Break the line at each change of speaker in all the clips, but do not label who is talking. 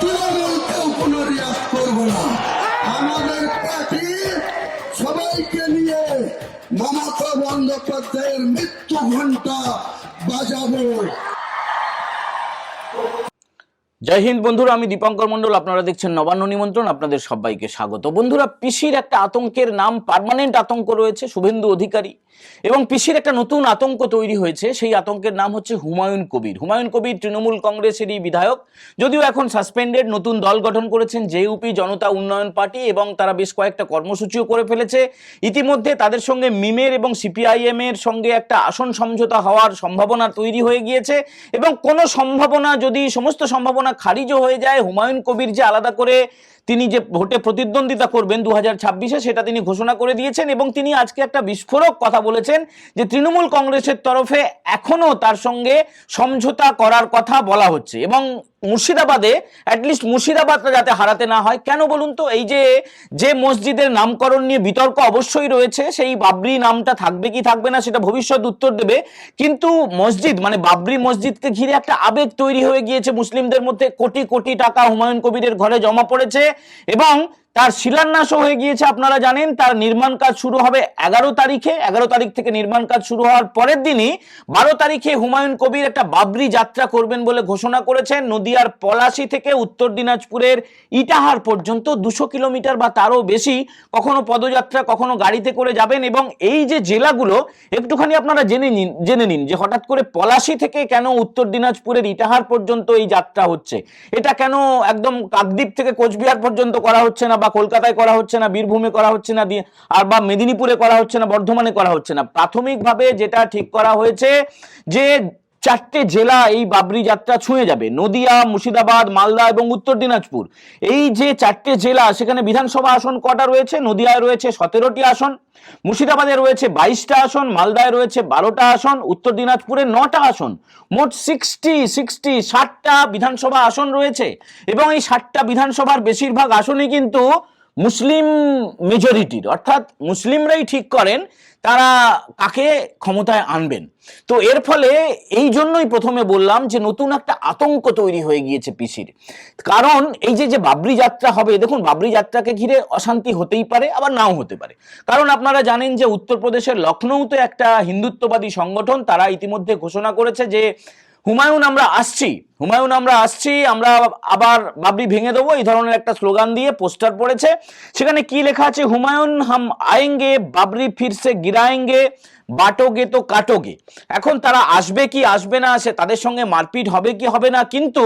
তৃণমূলকেও কোনো রিয়াজ করব না? আমাদের পার্টি সবাইকে নিয়ে মমতা বন্দ্যোপাধ্যায়ের মৃত্যু ঘণ্টা বাজাবো
জয় হিন্দ বন্ধুরা, আমি দীপঙ্কর মন্ডল আপনারা দেখছেন নবান্ন নিমন্ত্রণ, আপনাদের সবাইকে স্বাগত। বন্ধুরা, পিসির একটা আতঙ্কের নাম পার্মানেন্ট আতঙ্ক রয়েছে, শুভেন্দু অধিকারী। এবং পিসির একটা নতুন আতঙ্ক তৈরি হয়েছে, সেই আতঙ্কের নাম হচ্ছে হুমায়ুন কবির। হুমায়ুন কবির তৃণমূল কংগ্রেসেরই বিধায়ক, যদিও এখন সাসপেন্ডেড নতুন দল গঠন করেছেন জেইউপি জনতা উন্নয়ন পার্টি, এবং তারা বেশ কয়েকটা কর্মসূচিও করে ফেলেছে। ইতিমধ্যে তাদের সঙ্গে মিমের এবং সিপিআইএম এর সঙ্গে একটা আসন সমঝোতা হওয়ার সম্ভাবনা তৈরি হয়ে গিয়েছে, এবং কোনো সম্ভাবনা, যদি সমস্ত সম্ভাবনা খারিজও হয়ে যায়। হুমায়ুন কবির যে আলাদা করে তিনি যে ভোটে প্রতিদ্বন্দ্বিতা করবেন দু হাজার সেটা তিনি ঘোষণা করে দিয়েছেন এবং তিনি আজকে একটা বিস্ফোরক কথা বলেছেন যে তৃণমূল কংগ্রেসের তরফে এখনও তার সঙ্গে সমঝোতা করার কথা বলা হচ্ছে এবং মুর্শিদাবাদে অ্যাটলিস্ট মুর্শিদাবাদটা যাতে হারাতে না হয়। কেন বলুন তো, এই যে যে মসজিদের নামকরণ নিয়ে বিতর্ক অবশ্যই রয়েছে, সেই বাবরি নামটা থাকবে কি থাকবে না সেটা ভবিষ্যৎ উত্তর দেবে। কিন্তু মসজিদ মানে বাবরি মসজিদকে ঘিরে একটা আবেগ তৈরি হয়ে গিয়েছে মুসলিমদের মধ্যে। কোটি কোটি টাকা হুমায়ুন কবিরের ঘরে জমা পড়েছে এবং তার শিলান্যাসও হয়ে গিয়েছে, আপনারা জানেন। তার নির্মাণ কাজ শুরু হবে এগারো তারিখে। এগারো তারিখ থেকে নির্মাণ কাজ শুরু হওয়ার পরের দিনই বারো তারিখে হুমায়ুন কবির একটা বাবরি যাত্রা করবেন বলে ঘোষণা করেছেন। নদিয়ার পলাশি থেকে উত্তর দিনাজপুরের ইটাহার পর্যন্ত দুশো কিলোমিটার বা তারও বেশি কখনো পদযাত্রা, কখনো গাড়িতে করে যাবেন এবং এই যে জেলাগুলো, একটুখানি আপনারা জেনে নিন জেনে নিন যে হঠাৎ করে পলাশি থেকে কেন উত্তর দিনাজপুরের ইটাহার পর্যন্ত এই যাত্রা হচ্ছে? এটা কেন একদম কাকদ্বীপ থেকে কোচবিহার পর্যন্ত করা হচ্ছে না বা কলকাতায় করা হচ্ছে না, বীরভূমে করা হচ্ছে না আর বা মেদিনীপুরে করা হচ্ছে না, বর্ধমানে করা হচ্ছে না। প্রাথমিকভাবে যেটা ঠিক করা হয়েছে যে চারটে জেলা এই বাবরি যাত্রা ছুঁয়ে যাবে। নদিয়া, মুর্শিদাবাদ, মালদা এবং উত্তর দিনাজপুর। এই যে চারটে জেলা, সেখানে বিধানসভা আসন কটা রয়েছে? নদিয়ায় রয়েছে সতেরোটি আসন, মুর্শিদাবাদে রয়েছে বাইশটা আসন, মালদায় রয়েছে বারোটা আসন, উত্তর দিনাজপুরে নটা আসন। মোট সিক্সটি সিক্সটি, ষাটটা বিধানসভা আসন রয়েছে। এবং এই ষাটটা বিধানসভার বেশিরভাগ আসনই কিন্তু মুসলিম মেজরিটির অর্থাৎ মুসলিমরাই ঠিক করেন, তারা কাকে ক্ষমতায় আনবেন। তো এর ফলে এই জন্যই প্রথমে বললাম যে নতুন একটা আতঙ্ক তৈরি হয়ে গিয়েছে পিসির। কারণ এই যে যে বাবরি যাত্রা হবে, দেখুন বাবরি যাত্রাকে ঘিরে অশান্তি হতেই পারে, আবার নাও হতে পারে। কারণ আপনারা জানেন যে উত্তরপ্রদেশের লখনৌতে একটা হিন্দুত্ববাদী সংগঠন, তারা ইতিমধ্যে ঘোষণা করেছে যে হুমায়ুন আমরা আসছি। হুমায়ুন আমরা আসছি, আমরা আবার বাবরি ভেঙে দেবো, এই ধরনের একটা স্লোগান দিয়ে পোস্টার পড়েছে। সেখানে কি লেখা আছে? হুমায়ুন হাম আয়েঙ্গে, বাবরি ফিরসে গিরায়েঙ্গে বাটোগে তো কাটোগে। এখন তারা আসবে কি আসবে না সে তাদের সঙ্গে মারপিট হবে কি হবে না, কিন্তু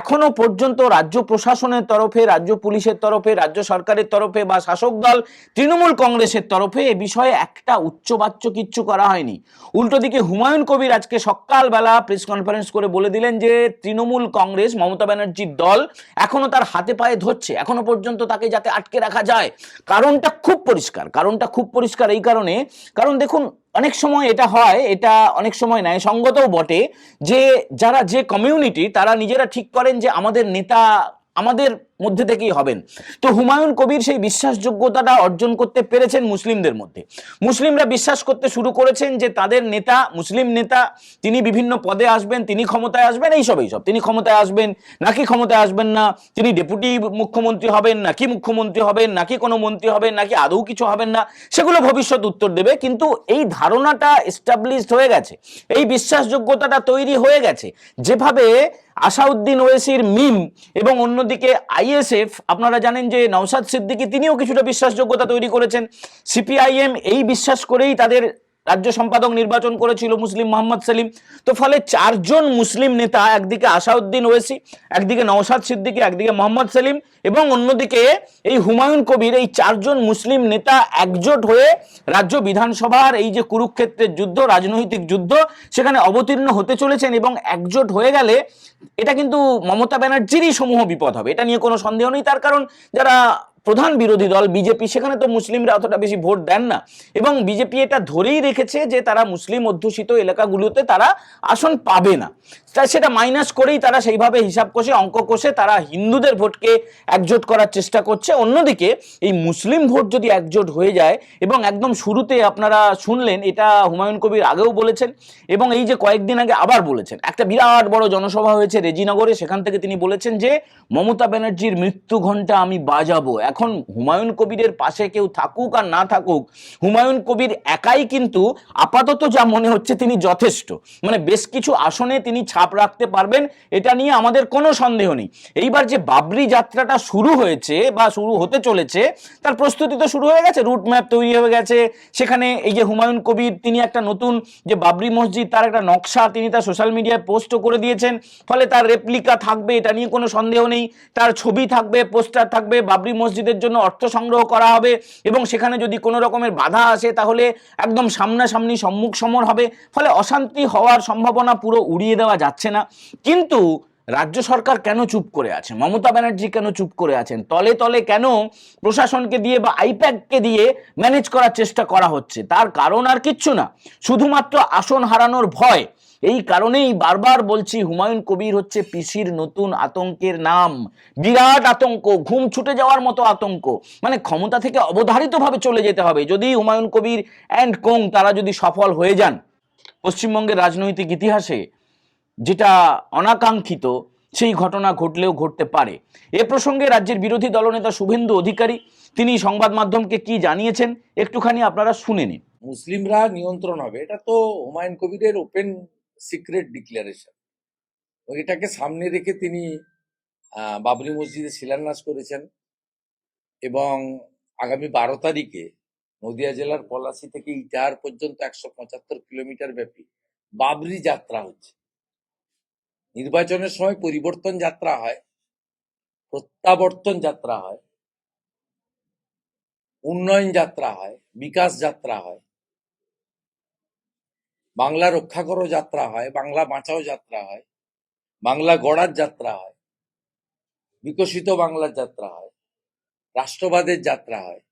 এখনও পর্যন্ত রাজ্য প্রশাসনের তরফে, রাজ্য পুলিশের তরফে, রাজ্য সরকারের তরফে বা শাসক দল, তৃণমূল কংগ্রেসের তরফে এ বিষয়ে একটা উচ্চবাচ্য কিচ্ছু করা হয়নি। উল্টো দিকে হুমায়ুন কবির আজকে সকালবেলা প্রেস কনফারেন্স করে বলে দিলেন যে, তৃণমূল কংগ্রেস, মমতা ব্যানার্জির দল এখনও তার হাতে পায়ে ধরছে, এখনও পর্যন্ত তাকে যাতে আটকে রাখা যায়। কারণটা খুব পরিষ্কার, কারণটা খুব পরিষ্কার এই কারণে, কারণ দেখুন অনেক সময় এটা হয়, এটা অনেক সময় নাই, সঙ্গতও বটে যে যারা যে কমিউনিটি তারা নিজেরা ঠিক করেন যে আমাদের নেতা, আমাদের মধ্যে থেকেই হবেন। তো হুমায়ুন কবির সেই বিশ্বাসযোগ্যতাটা অর্জন করতে পেরেছেন মুসলিমদের মধ্যে। মুসলিমরা বিশ্বাস করতে শুরু করেছেন যে তাদের নেতা, মুসলিম নেতা, তিনি বিভিন্ন পদে আসবেন, তিনি ক্ষমতায় আসবেন এইসব এইসব তিনি ক্ষমতায় আসবেন, নাকি ক্ষমতায় আসবেন না, তিনি ডেপুটি মুখ্যমন্ত্রী হবেন, নাকি মুখ্যমন্ত্রী হবেন, নাকি কোনো মন্ত্রী হবেন, নাকি আদৌ কিছু হবেন না, সেগুলো ভবিষ্যৎ উত্তর দেবে, কিন্তু এই ধারণাটা এস্টাবলিশড হয়ে গেছে। এই বিশ্বাসযোগ্যতাটা তৈরি হয়ে গেছে। যেভাবে আসাউদ্দিন ওয়েসির মিম এবং অন্যদিকে আইএসএফ, আপনারা জানেন যে নওশাদ সিদ্দিকি তিনিও কিছুটা বিশ্বাসযোগ্যতা তৈরি করেছেন। সিপিআইএম এই বিশ্বাস করেই তাদের রাজ্য সম্পাদক নির্বাচন করেছিল মুসলিম মোহাম্মদ সেলিম। তো ফলে চারজন মুসলিম নেতা, একদিকে আসাউদ্দিন ওয়েসি, একদিকে নওশাদ সিদ্দিকী, একদিকে মোহাম্মদ সেলিম এবং অন্যদিকে এই হুমায়ুন কবির, এই চারজন মুসলিম নেতা একজোট হয়ে রাজ্য বিধানসভার এই যে কুরুক্ষেত্রের যুদ্ধ, রাজনৈতিক যুদ্ধ, সেখানে অবতীর্ণ হতে চলেছেন এবং একজোট হয়ে গেলে এটা কিন্তু মমতা ব্যানার্জিরই সমূহ বিপদ হবে। এটা নিয়ে কোনো সন্দেহ নেই। তার কারণ যারা প্রধান বিরোধী দল বিজেপি, সেখানে তো মুসলিমরা অতটা বেশি ভোট দেন না। এবং বিজেপি এটা ধরেই রেখেছে যে তারা মুসলিম অধ্যুষিত এলাকাগুলোতে তারা আসন পাবে না। তা সেটা মাইনাস করেই তারা সেইভাবে হিসাব কষে, অঙ্ক কষে তারা হিন্দুদের ভোটকে একজোট করার চেষ্টা করছে। অন্যদিকে এই মুসলিম ভোট যদি একজোট হয়ে যায়, এবং একদম শুরুতে আপনারা শুনলেন, এটা হুমায়ুন কবির আগেও বলেছেন, এবং এই যে কয়েকদিন আগে আবার বলেছেন, একটা বিরাট বড় জনসভা হয়েছে রেজিনগরে, সেখান থেকে তিনি বলেছেন যে, মমতা ব্যানার্জির মৃত্যু ঘণ্টা আমি বাজাবো। এখন হুমায়ুন কবিরের পাশে কেউ থাকুক আর না থাকুক, হুমায়ুন কবির একাই কিন্তু আপাতত যা মনে হচ্ছে তিনি যথেষ্ট। মানে বেশ কিছু আসনে তিনি ছাপ রাখতে পারবেন, এটা নিয়ে আমাদের কোনো সন্দেহ নেই। এইবার যে বাবরি যাত্রাটা শুরু হয়েছে বা শুরু হতে চলেছে, তার প্রস্তুতি তো শুরু হয়ে গেছে রুট ম্যাপ তৈরি হয়ে গেছে। সেখানে এই যে হুমায়ুন কবির, তিনি একটা নতুন যে বাবরি মসজিদ, তার একটা নকশা তিনি তার সোশ্যাল মিডিয়ায় পোস্টও করে দিয়েছেন। ফলে তার রেপ্লিকা থাকবে, এটা নিয়ে কোনো সন্দেহ নেই। তার ছবি থাকবে পোস্টার থাকবে, বাবরি মসজিদের জন্য অর্থ সংগ্রহ করা হবে এবং সেখানে যদি কোনো রকমের বাধা আসে তাহলে একদম সামনাসামনি সম্মুখ সমর হবে। ফলে অশান্তি হওয়ার সম্ভাবনা পুরো উড়িয়ে দেওয়া যাচ্ছে না। কিন্তু রাজ্য সরকার কেন চুপ করে আছে? মমতা ব্যানার্জি কেন চুপ করে আছেন? তলে তলে কেন প্রশাসনকে দিয়ে বা আইপ্যাককে দিয়ে ম্যানেজ করার চেষ্টা করা হচ্ছে? তার কারণ আর কিচ্ছু না। শুধুমাত্র আসন হারানোর ভয় এই কারণেই বারবার বলছি, হুমায়ুন কবির হচ্ছে পিসির নতুন আতঙ্কের নাম। বিরাট আতঙ্ক, ঘুম ছুটে যাওয়ার মতো আতঙ্ক। মানে ক্ষমতা থেকে অবধারিতভাবে চলে যেতে হবে। যদি হুমায়ুন কবির অ্যান্ড কোং, তারা যদি সফল হয়ে যান, পশ্চিমবঙ্গের রাজনৈতিক ইতিহাসে যেটা অনাকাঙ্ক্ষিত, সেই ঘটনা ঘটলেও ঘটতে পারে। এ প্রসঙ্গে রাজ্যের বিরোধী দলনেতা শুভেন্দু অধিকারী, তিনি সংবাদ মাধ্যমকে কি জানিয়েছেন, একটুখানি আপনারা শুনে নিন।
মুসলিমরা নিয়ন্ত্রণ হবে। এটা তো হুমায়ুন কবিরের ওপেন সিক্রেট ডিক্লারেশন এটাকে সামনে রেখে তিনি বাবরি মসজিদে শিলান্যাস করেছেন এবং আগামী বারো তারিখে নদিয়া জেলার পলাশি থেকে ইটাহার পর্যন্ত একশো পঁচাত্তর কিলোমিটার ব্যাপী বাবরি যাত্রা হচ্ছে। নির্বাচনের সময় পরিবর্তন যাত্রা হয়, প্রত্যাবর্তন যাত্রা হয়, উন্নয়ন যাত্রা হয়, বিকাশ যাত্রা হয় বাংলা রক্ষা করো যাত্রা হয়, বাংলা বাঁচাও যাত্রা হয়, বাংলা গড়ার যাত্রা হয়, বিকশিত বাংলার যাত্রা হয়, রাষ্ট্রবাদের যাত্রা হয়।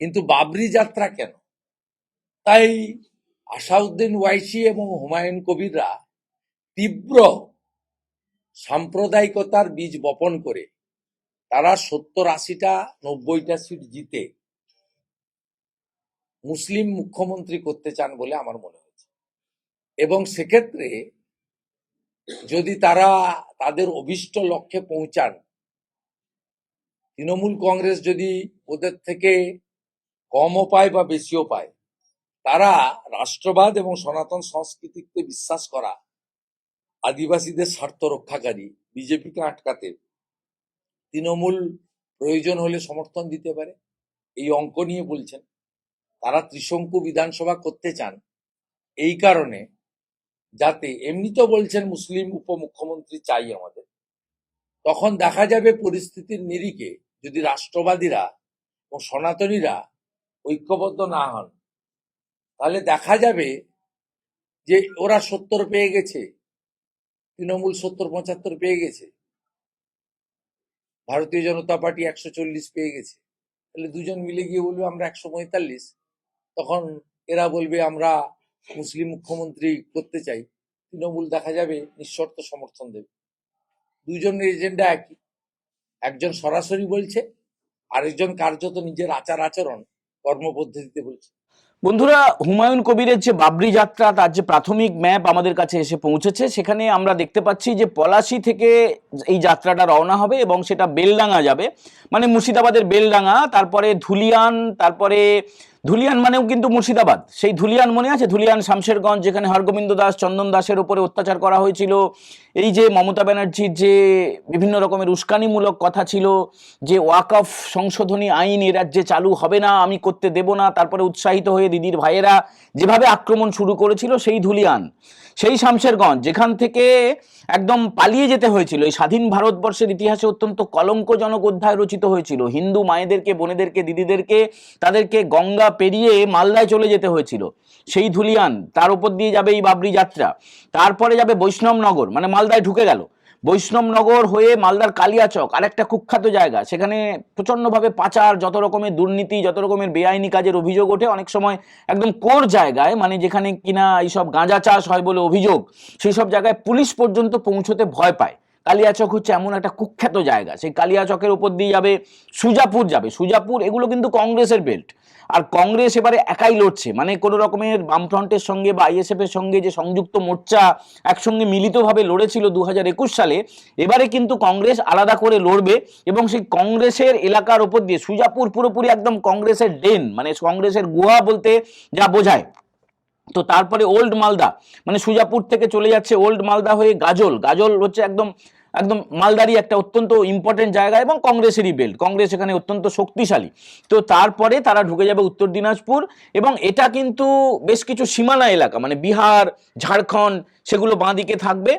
কিন্তু বাবরি যাত্রা কেন? তাই আসাউদ্দিন ওয়াইসি এবং হুমায়ুন কবিররা তীব্র সাম্প্রদায়িকতার বীজ বপন করে তারা সত্তর আশিটা নব্বইটা সিট জিতে মুসলিম মুখ্যমন্ত্রী করতে চান বলে আমার মনে হয়েছে এবং সেক্ষেত্রে যদি তারা তাদের অভিষ্ট লক্ষ্যে পৌঁছান, তৃণমূল কংগ্রেস যদি ওদের থেকে কমও পায় বা বেশিও পায়, তারা রাষ্ট্রবাদ এবং সনাতন সংস্কৃতিতে বিশ্বাস করা আদিবাসীদের স্বার্থ রক্ষাকারী বিজেপিকে আটকাতে তৃণমূল প্রয়োজন হলে সমর্থন দিতে পারে। এই অঙ্ক নিয়ে বলছেন। তারা ত্রিশঙ্কু বিধানসভা করতে চান, এই কারণে যাতে এমনি তো বলছেন মুসলিম উপমুখ্যমন্ত্রী চাই আমাদের। তখন দেখা যাবে পরিস্থিতির নিরিখে যদি রাষ্ট্রবাদীরা ও সনাতনীরা ঐক্যবদ্ধ না হন, তাহলে দেখা যাবে যে ওরা সত্তর পেয়ে গেছে, তৃণমূল সত্তর পঁচাত্তর পেয়ে গেছে। ভারতীয় জনতা পার্টি একশো চল্লিশ পেয়ে গেছে। তাহলে দুজন মিলে গিয়ে বলবে, আমরা একশো পঁয়তাল্লিশ। তখন এরা বলবে, আমরা মুসলিম মুখ্যমন্ত্রী করতে চাই, তৃণমূল দেখা যাবে নিঃশর্ত সমর্থন দেবে। দুজনের এজেন্ডা একই। একজন সরাসরি বলছে, আরেকজন কার্যত নিজের আচার আচরণ, কর্মপদ্ধতিতে বলছে।
বন্ধুরা, হুমায়ুন কবিরের যে বাবরি যাত্রা, তার যে প্রাথমিক ম্যাপ আমাদের কাছে এসে পৌঁছেছে, সেখানে আমরা দেখতে পাচ্ছি যে পলাশি থেকে এই যাত্রাটা রওনা হবে এবং সেটা বেলডাঙ্গা যাবে। মানে মুর্শিদাবাদের বেলডাঙ্গা, তারপরে ধুলিয়ান, তারপরে ধুলিয়ান মানেও কিন্তু মুর্শিদাবাদ। সেই ধুলিয়ান মনে আছে? ধুলিয়ান, শামশেরগঞ্জ, যেখানে হরগোবিন্দ দাস, চন্দন দাসের উপরে অত্যাচার করা হয়েছিল। এই যে মমতা ব্যানার্জির যে বিভিন্ন রকমের উস্কানিমূলক কথা ছিল, যে ওয়াকফ সংশোধনী আইন এ রাজ্যে চালু হবে না, আমি করতে দেব না, তারপরে উৎসাহিত হয়ে দিদির ভাইয়েরা যেভাবে আক্রমণ শুরু করেছিল, সেই ধুলিয়ান। সেই শামশেরগঞ্জ, যেখান থেকে একদম পালিয়ে যেতে হয়েছিল। এই স্বাধীন ভারতবর্ষের ইতিহাসে অত্যন্ত কলঙ্কজনক অধ্যায় রচিত হয়েছিল। হিন্দু মায়েদেরকে, বোনেদেরকে, দিদিদেরকে, তাদেরকে গঙ্গা পেরিয়ে মালদায় চলে যেতে হয়েছিল। সেই ধুলিয়ান, তার উপর দিয়ে যাবে এই বাবরি যাত্রা। তারপরে যাবে বৈষ্ণবনগর মানে মালদায় ঢুকে গেল। বৈষ্ণবনগর হয়ে মালদার কালিয়াচক, আরেকটা কুখ্যাত জায়গা। সেখানে প্রচণ্ডভাবে পাচার, যত রকমের দুর্নীতি, যত রকমের বেআইনি কাজের অভিযোগ ওঠে, অনেক সময় একদম কোর জায়গায় মানে যেখানে কিনা এইসব গাঁজা চাষ হয় বলে অভিযোগ, সেই সব জায়গায় পুলিশ পর্যন্ত পৌঁছতে ভয় পায়। কালিয়াচক হচ্ছে এমন একটা কুখ্যাত জায়গা। সেই কালিয়াচকের উপর দিয়ে যাবে সুজাপুর যাবে। সুজাপুর, এগুলো কিন্তু কংগ্রেসের বেল্ট আর কংগ্রেস এবারে একাই লড়ছে। মানে কোনো রকমের বামফ্রন্টের সঙ্গে বা আইএসএফের সঙ্গে যে সংযুক্ত মোর্চা একসঙ্গে মিলিতভাবে লড়েছিল দু একুশ সালে, এবারে কিন্তু কংগ্রেস আলাদা করে লড়বে এবং সেই কংগ্রেসের এলাকার ওপর দিয়ে সুজাপুর পুরোপুরি একদম কংগ্রেসের ডেন মানে কংগ্রেসের গুহা বলতে যা বোঝায়। তো তারপরে ওল্ড মালদা মানে সুজাপুর থেকে চলে যাচ্ছে ওল্ড মালদা হয়ে গাজল। গাজল হচ্ছে একদম একদম মালদারি একটা অত্যন্ত ইম্পর্টেন্ট জায়গা এবং কংগ্রেসেরই বেল্ট কংগ্রেস এখানে অত্যন্ত শক্তিশালী। তো তারপরে তারা ঢুকে যাবে উত্তর দিনাজপুর এবং এটা কিন্তু বেশ কিছু সীমানা এলাকা মানে বিহার, ঝাড়খণ্ড, সেগুলো বাঁদিকে থাকবে।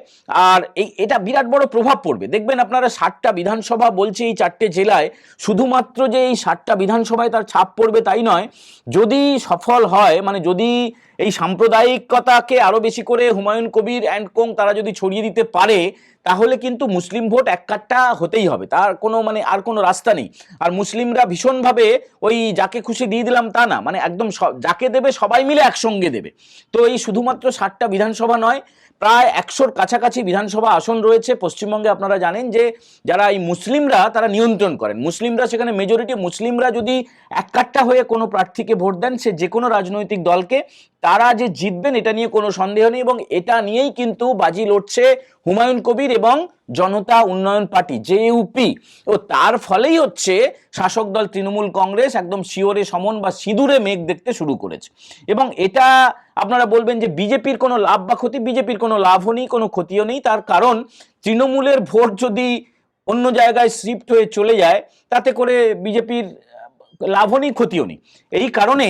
আর এই, এটা বিরাট বড় প্রভাব পড়বে। দেখবেন আপনারা ষাটটা বিধানসভা বলছে এই চারটে জেলায়, শুধুমাত্র যে এই ষাটটা বিধানসভায় তার ছাপ পড়বে তাই নয়, যদি সফল হয় মানে যদি এই সাম্প্রদায়িকতাকে আরও বেশি করে হুমায়ুন কবির অ্যান্ড কোং তারা যদি ছড়িয়ে দিতে পারে, তাহলে কিন্তু মুসলিম ভোট এক কাট্টা হতেই হবে। তার কোনো মানে আর কোনো রাস্তা নেই। আর মুসলিমরা ভীষণভাবে ওই যাকে খুশি দিয়ে দিলাম তা না মানে একদম যাকে দেবে সবাই মিলে একসঙ্গে দেবে। তো এই শুধুমাত্র ষাটটা বিধানসভা নয়, প্রায় একশোর কাছাকাছি বিধানসভা আসন রয়েছে। পশ্চিমবঙ্গে আপনারা জানেন যে যারা এই মুসলিমরা তারা নিয়ন্ত্রণ করেন। মুসলিমরা সেখানে মেজরিটি মুসলিমরা যদি এক এককাট্টা হয়ে কোনো প্রার্থীকে ভোট দেন, সে যে কোনো রাজনৈতিক দলকে তারা যে জিতবেন, এটা নিয়ে কোনো সন্দেহ নেই এবং এটা নিয়েই কিন্তু বাজি লড়ছে হুমায়ুন কবির এবং জনতা উন্নয়ন পার্টি জেইউপি ও তার ফলেই হচ্ছে শাসক দল তৃণমূল কংগ্রেস একদম শিওরে সমন বা সিঁদুরে মেঘ দেখতে শুরু করেছে। এবং এটা আপনারা বলবেন যে বিজেপির কোনো লাভ বা ক্ষতি, বিজেপির কোনো লাভও নেই, কোনো ক্ষতিও নেই। তার কারণ তৃণমূলের ভোট যদি অন্য জায়গায় শিফট হয়ে চলে যায়, তাতে করে বিজেপির লাভও নেই, ক্ষতিও নেই। এই কারণে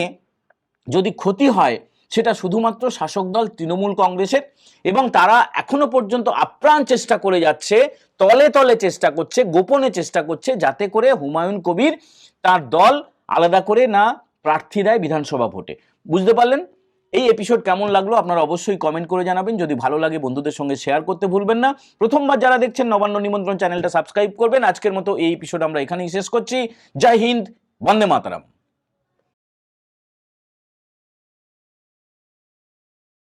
যদি ক্ষতি হয় সেটা শুধুমাত্র শাসক দল তৃণমূল কংগ্রেসের, এবং তারা এখনও পর্যন্ত আপ্রাণ চেষ্টা করে যাচ্ছে, তলে তলে চেষ্টা করছে, গোপনে চেষ্টা করছে, যাতে করে হুমায়ুন কবির তার দল আলাদা করে না প্রার্থী দেয় বিধানসভা ভোটে। বুঝতে পারলেন? এই এপিসোড কেমন লাগল আপনারা অবশ্যই কমেন্ট করে জানাবেন। যদি ভালো লাগে বন্ধুদের সঙ্গে শেয়ার করতে ভুলবেন না। প্রথমবার যারা দেখছেন নবান্ন নিমন্ত্রণ চ্যানেলটা সাবস্ক্রাইব করবেন। আজকের মতো এই এপিসোড আমরা এখানেই শেষ করছি। জয় হিন্দ, বন্দে মাতারাম।